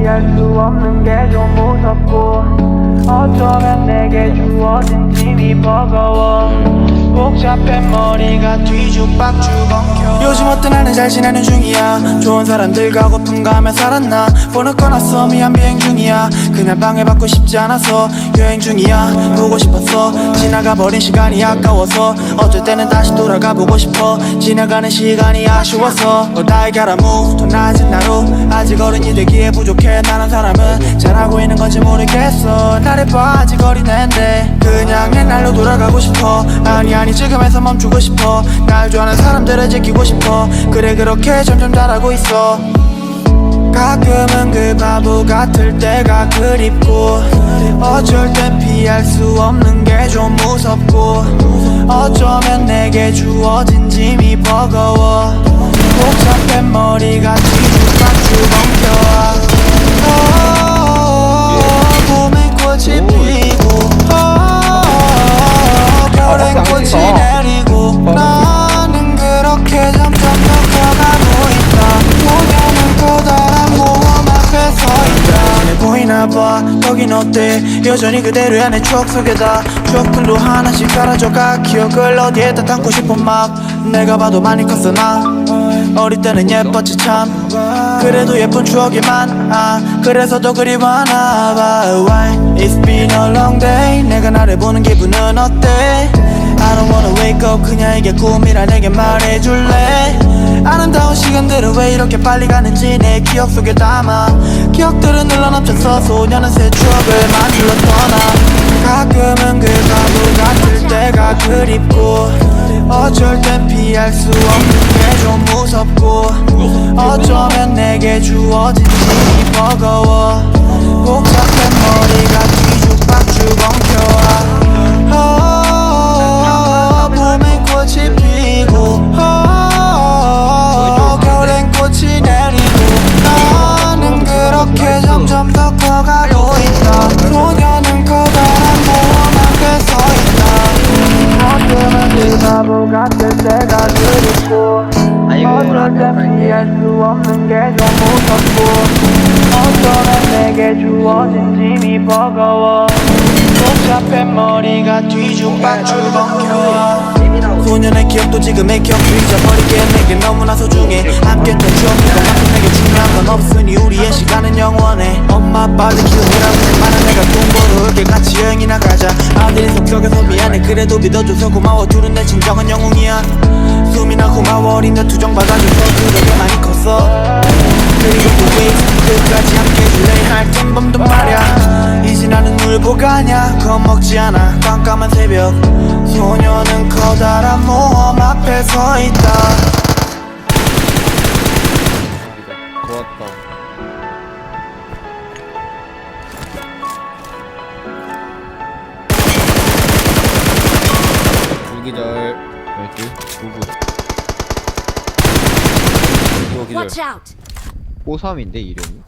피할 수 없는 게 좀 무섭고 어쩌면 내게 주어진 짐이 버거워. 복잡한 머리가 뒤죽박죽 엉켜. 요즘 어떤 나는 잘 지내는 중이야. 좋은 사람들과 고픈가며 살았나? 번호 꺼놨어. 미안 비행 중이야. 그냥 방해받고 싶지 않아서 여행 중이야. 보고 싶었어. 지나가 버린 시간이 아까워서 어쩔 때는 다시 돌아가 보고 싶어. 지나가는 시간이 아쉬워서 너 나에게 알아무 더 낮은 나로 어른이 되기에 부족해 나는 사람은 잘하고 있는 건지 모르겠어. 아직 어린애인데 그냥 옛날로 돌아가고 싶어. 아니 아니 지금에서 멈추고 싶어. 날 좋아하는 사람들을 지키고 싶어. 그래 그렇게 점점 잘하고 있어. 가끔은 그 바보 같을 때가 그립고 어쩔 땐 피할 수 없는 게 좀 무섭고 어쩌면 내게 주어진 짐이 버거워. 복잡한 머리가 봐. 여긴 어때? 여전히 그대로야 내 추억 속에 다. 추억들로 하나씩 사라져가. 기억을 어디에다 담고 싶어 막 내가 봐도 많이 컸어 나. 어릴 때는 예뻤지 참. 그래도 예쁜 추억이 많아 그래서 더 그리워하나 봐. Why It's been a long day? 내가 나를 보는 기분은 어때? I don't wanna wake up. 그녀에게 꿈이라 내게 말해줄래 시간들은 왜 이렇게 빨리 가는지 내 기억 속에 담아. 기억들은 늘어넘쳐서 소녀는 새 추억을 만들어 떠나. 가끔은 그 바보 같을 때가 그립고 어쩔 땐 피할 수 없는 게 좀 무섭고 어쩌면 내게 주어진 짐이 버거워. 복잡한 머리가 땐 피할 수 없는 게좀 무섭고 어쩌면 내게 주어진 짐이 버거워. 복잡한 머리가 뒤죽박죽 엉켜 소년의 기억도 지금의 기억도 잊어버리기엔 내게 너무나 소중해. 함께 했던 추억과 만큼 내게 중요한 건 없으니 우리의 시간은 영원해. 엄마 아빠를 키우느라 고생많은 내가 돈 벌어올게. 같이 여행이나 가자. 아들이 속썩여서 미안해. 그래도 믿어줘서 고마워. 둘은 내 진정한 영웅이야 숨이나 고마워 어린데 투정 받아줘서 그렇게 많이 컸어 그리고 또 웨이스 끝까지 함께 해줄래 할땐 밤도 말야. 이제 나는 울보가 아냐? 겁먹지 않아. 깜깜한 새벽. 소녀는 커다란 모험 앞에 서 있다 좋았다. 이거 기절. Watch out! 고3인데 이름이